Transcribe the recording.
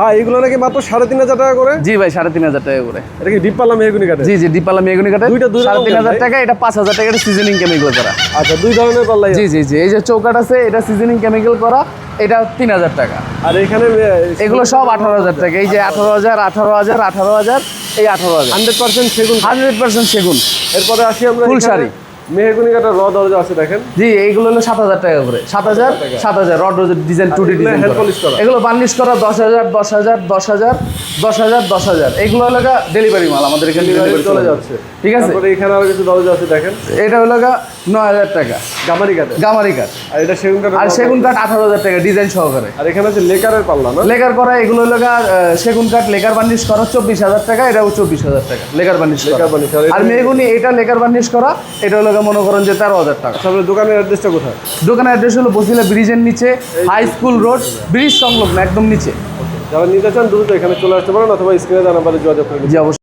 ভাই এগুলো নাকি মাত্র সাড়ে তিন হাজার টাকা করে? জি ভাই সাড়ে তিন হাজার টাকা করে। এটা কি ডিপ পাল্লা মেহগুনি কাঠে জি জি ডিপালা মেগুনি কাঠে দুইটা দুই সাড়ে তিন হাজার টাকা এটা পাঁচ হাজার টাকা সিজনিং কেমিক্যাল করা। আচ্ছা দুই ধরনের পাল্লাই জি জি জি এই যে চৌকাট আছে এটা সিজনিং কেমিক্যাল করা এটা তিন হাজার টাকা। আর এখানে এগুলো সব আঠারো হাজার টাকা এই যে আঠারো হাজার আঠারো হাজার আঠারো হাজার এই আঠারো হাজার। হান্ড্রেড পার্সেন্ট সেগুন। হান্ড্রেড পার্সেন্ট সেগুন। এরপরে আসি আমরা ফুল শাড়ি। মেহগুনি র দরজা আছে দেখেন। জি এইগুলো হলো সাত হাজার টাকা করে। সাত হাজার সাত হাজার ডিজাইন টু ডি ডিজাইন? এগুলো বার্নিশ করা। দশ হাজার দশ হাজার দশ হাজার দশ হাজার দশ হাজার। হলো ডেলিভারি মাল আমাদের এখানে চলে যাচ্ছে। ঠিক আছে? এখানে আরও কিছু দরজা আছে দেখেন। এটা হলো নয় হাজার টাকা। গামারি কাঠে গামারি কাঠ আর এটা সেগুন কাঠের আর সেগুন কাঠ আঠারো হাজার টাকা ডিজাইন সহকারে। আর এখানে আছে লেকারের পাল্লা না? লেকার করা এগুলো হলো সেগুন কাঠ লেকার বার্নিশ করা চব্বিশ হাজার টাকা এটাও চব্বিশ হাজার টাকা লেকার বার্নিশ করা। লেকার বার্নিশ, আর মেগুনি এটা লেকার বার্নিশ করা এটা হলো গা মনে করেন যে তেরো হাজার টাকা। তাহলে দোকানের অ্যাড্রেসটা কোথায়? দোকানের অ্যাড্রেস হলো বসিলা ব্রিজের নিচে হাই স্কুল রোড ব্রিজ সংলগ্ন একদম নিচে। যারা নিতে চান দ্রুত এখানে চলে আসতে পারেন অথবা স্ক্রিনে দেওয়া নাম্বারে যোগাযোগ করে নিতে জি অবশ্যই।